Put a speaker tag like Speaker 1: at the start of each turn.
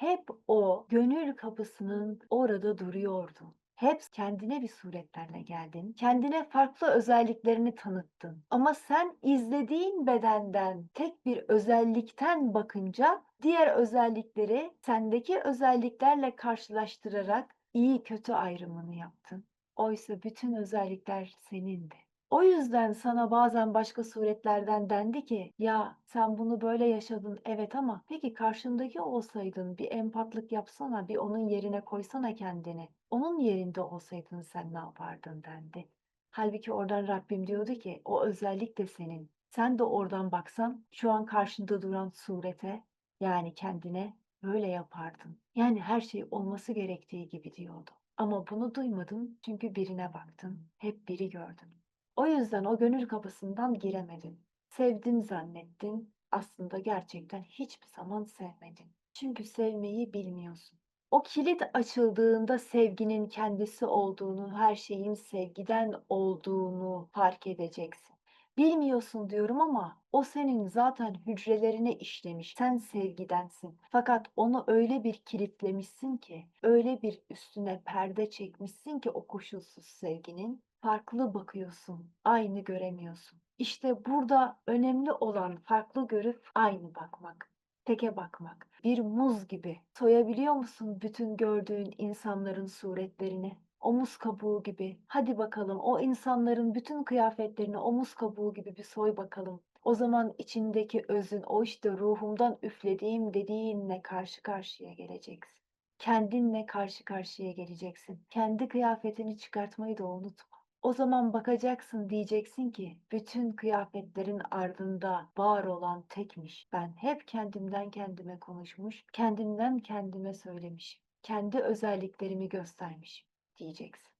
Speaker 1: hep o gönül kapısının orada duruyordu. Hep kendine bir suretlerle geldin. Kendine farklı özelliklerini tanıttın. Ama sen izlediğin bedenden tek bir özellikten bakınca diğer özellikleri sendeki özelliklerle karşılaştırarak iyi kötü ayrımını yaptın. Oysa bütün özellikler senindi. O yüzden sana bazen başka suretlerden dendi ki ya sen bunu böyle yaşadın evet ama peki karşındaki olsaydın bir empatlık yapsana bir onun yerine koysana kendini. Onun yerinde olsaydın sen ne yapardın dendi. Halbuki oradan Rabbim diyordu ki o özellik de senin. Sen de oradan baksan şu an karşında duran surete yani kendine böyle yapardın. Yani her şey olması gerektiği gibi diyordu. Ama bunu duymadın çünkü birine baktın, hep biri gördün. O yüzden o gönül kapısından giremedin. Sevdim zannettin. Aslında gerçekten hiçbir zaman sevmedin. Çünkü sevmeyi bilmiyorsun. O kilit açıldığında sevginin kendisi olduğunu, her şeyin sevgiden olduğunu fark edeceksin. Bilmiyorsun diyorum ama o senin zaten hücrelerine işlemiş. Sen sevgidensin. Fakat onu öyle bir kilitlemişsin ki, öyle bir üstüne perde çekmişsin ki o koşulsuz sevginin farklı bakıyorsun, aynı göremiyorsun. İşte burada önemli olan farklı görüp aynı bakmak. Teke bakmak. Bir muz gibi. Soyabiliyor musun bütün gördüğün insanların suretlerini? Omuz kabuğu gibi. Hadi bakalım o insanların bütün kıyafetlerini omuz kabuğu gibi bir soy bakalım. O zaman içindeki özün, o işte ruhumdan üflediğim dediğinle karşı karşıya geleceksin. Kendinle karşı karşıya geleceksin. Kendi kıyafetini çıkartmayı da unutma. O zaman bakacaksın diyeceksin ki bütün kıyafetlerin ardında var olan tekmiş. Ben hep kendimden kendime konuşmuş, kendimden kendime söylemişim. Kendi özelliklerimi göstermişim diyeceksin.